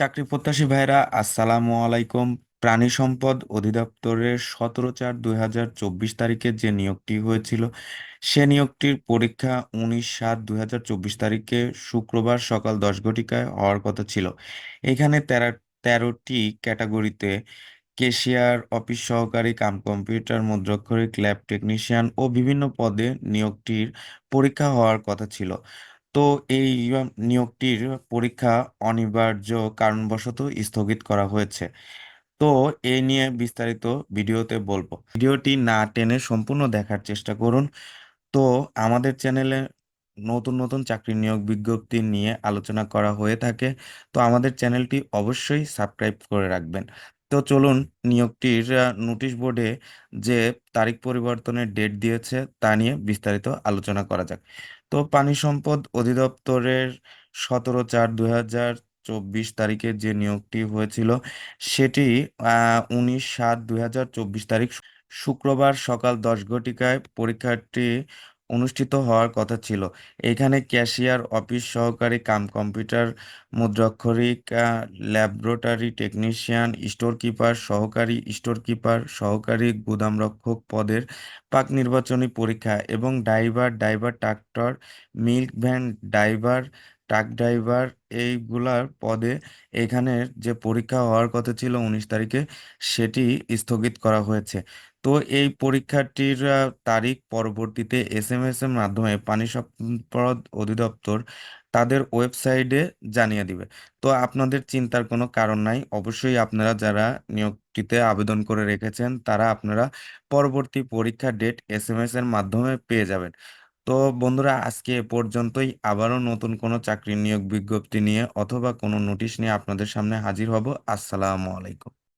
চাকরি প্রত্যাশী ভাইরা আসসালামু আলাইকুম। প্রাণী সম্পদ অধিদপ্তরের সতেরো চার দুই হাজার চব্বিশ তারিখে যে নিয়োগটি হয়েছিল, সে নিয়োগটির পরীক্ষা উনিশ সাত দুই হাজার চব্বিশ তারিখে শুক্রবার সকাল দশ ঘটিকায় হওয়ার কথা ছিল। এখানে তেরো, তেরোটি ক্যাটাগরিতে কেশিয়ার অফিস সহকারী, কাম কম্পিউটার, মুদ্রাক্ষরিক, ল্যাব টেকনিশিয়ান ও বিভিন্ন পদে নিয়োগটির পরীক্ষা হওয়ার কথা ছিল। তো এই নিয়োগটির পরীক্ষা অনিবার্য কারণবশত স্থগিত করা হয়েছে। তো এই নিয়ে বিস্তারিত ভিডিওতে বলব। ভিডিওটি না টেনে সম্পূর্ণ দেখার চেষ্টা করুন। তো আমাদের চ্যানেলে নতুন নতুন চাকরি নিয়োগ বিজ্ঞপ্তি নিয়ে আলোচনা করা হয়ে থাকে। তো আমাদের চ্যানেলটি অবশ্যই সাবস্ক্রাইব করে রাখবেন। তো চলুন নিয়োগটির নোটিশ বোর্ডে যে তারিখ পরিবর্তনের ডেট দিয়েছে তা নিয়ে বিস্তারিত আলোচনা করা যাক। তো পানি সম্পদ অধিদপ্তরের সতেরো চার দুই হাজার চব্বিশ তারিখে যে নিয়োগটি হয়েছিল, সেটি উনিশ সাত দুই হাজার চব্বিশ তারিখ শুক্রবার সকাল দশ ঘটিকায় পরীক্ষাটি অনুষ্ঠিত হওয়ার কথা ছিল। এখানে ক্যাশিয়ার, অফিস সহকারী, কাম কম্পিউটার, মুদ্রাক্ষরিক ল্যাবরেটরি টেকনিশিয়ান, স্টোর কিপার, সহকারী, স্টোর কিপার, সহকারী গুদামরক্ষক পদের পাক নির্বাচনী পরীক্ষা এবং driver driver tractor, milk van driver truck driver এইগুলার পদে এখানের যে পরীক্ষা হওয়ার কথা ছিল উনিশ তারিখে, সেটি স্থগিত করা হয়েছে। তো এই পরীক্ষাটির তারিখ পরবর্তীতে এস এম এস এর মাধ্যমে পানি সম্পদ অধিদপ্তর তাদের ওয়েবসাইটে জানিয়ে দিবে। তো আপনাদের চিন্তার কোনো কারণ নাই, অবশ্যই আপনারা যারা নিয়োগটিতে আবেদন করে রেখেছেন, তারা আপনারা পরবর্তী পরীক্ষার ডেট এস এম এস এর মাধ্যমে পেয়ে যাবেন। তো বন্ধুরা, আজকে এ পর্যন্তই। আবারও নতুন কোনো চাকরি নিয়োগ বিজ্ঞপ্তি নিয়ে অথবা কোনো নোটিশ নিয়ে আপনাদের সামনে হাজির হব। আসসালামু আলাইকুম।